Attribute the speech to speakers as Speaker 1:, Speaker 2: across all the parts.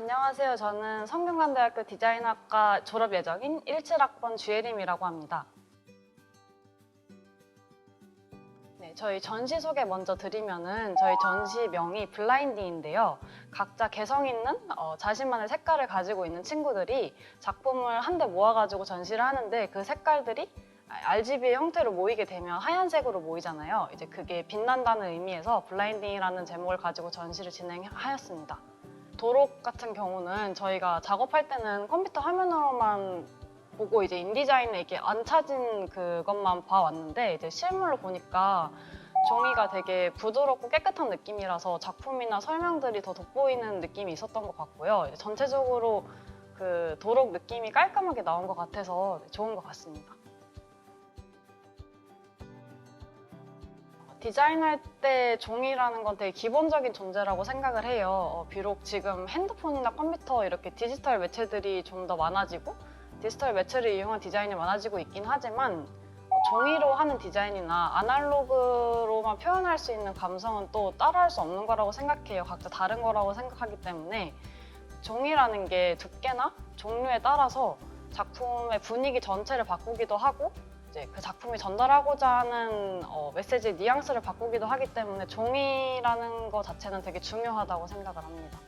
Speaker 1: 안녕하세요. 저는 성균관대학교 디자인학과 졸업 예정인 17학번 주예림이라고 합니다. 네, 저희 전시 소개 먼저 드리면은 저희 전시명이 블라인딩인데요. 각자 개성 있는 어, 자신만의 색깔을 가지고 있는 친구들이 작품을 한데 모아가지고 전시를 하는데 그 색깔들이 RGB의 형태로 모이게 되면 하얀색으로 모이잖아요. 이제 그게 빛난다는 의미에서 블라인딩이라는 제목을 가지고 전시를 진행하였습니다. 도록 같은 경우는 저희가 작업할 때는 컴퓨터 화면으로만 보고 이제 인디자인에 이렇게 안 차진 그것만 봐왔는데 이제 실물로 보니까 종이가 되게 부드럽고 깨끗한 느낌이라서 작품이나 설명들이 더 돋보이는 느낌이 있었던 것 같고요. 전체적으로 그 도록 느낌이 깔끔하게 나온 것 같아서 좋은 것 같습니다. 디자인할 때 종이라는 건 되게 기본적인 존재라고 생각을 해요. 어, 비록 지금 핸드폰이나 컴퓨터 이렇게 디지털 매체들이 좀 더 많아지고 디지털 매체를 이용한 디자인이 많아지고 있긴 하지만 어, 종이로 하는 디자인이나 아날로그로만 표현할 수 있는 감성은 또 따라할 수 없는 거라고 생각해요. 각자 다른 거라고 생각하기 때문에 종이라는 게 두께나 종류에 따라서 작품의 분위기 전체를 바꾸기도 하고 이제 그 작품이 전달하고자 하는 어, 메시지 뉘앙스를 바꾸기도 하기 때문에 종이라는 거 자체는 되게 중요하다고 생각을 합니다.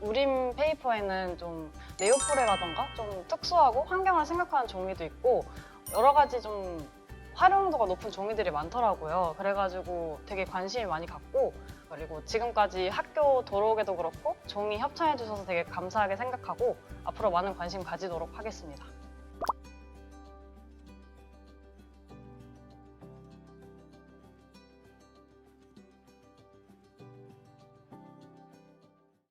Speaker 1: 우림 페이퍼에는 좀 네오프레라던가 좀 특수하고 환경을 생각하는 종이도 있고 여러 가지 좀 활용도가 높은 종이들이 많더라고요. 그래가지고 되게 관심이 많이 갖고 그리고 지금까지 학교 도록에도 그렇고 종이 협찬해 주셔서 되게 감사하게 생각하고 앞으로 많은 관심 가지도록 하겠습니다.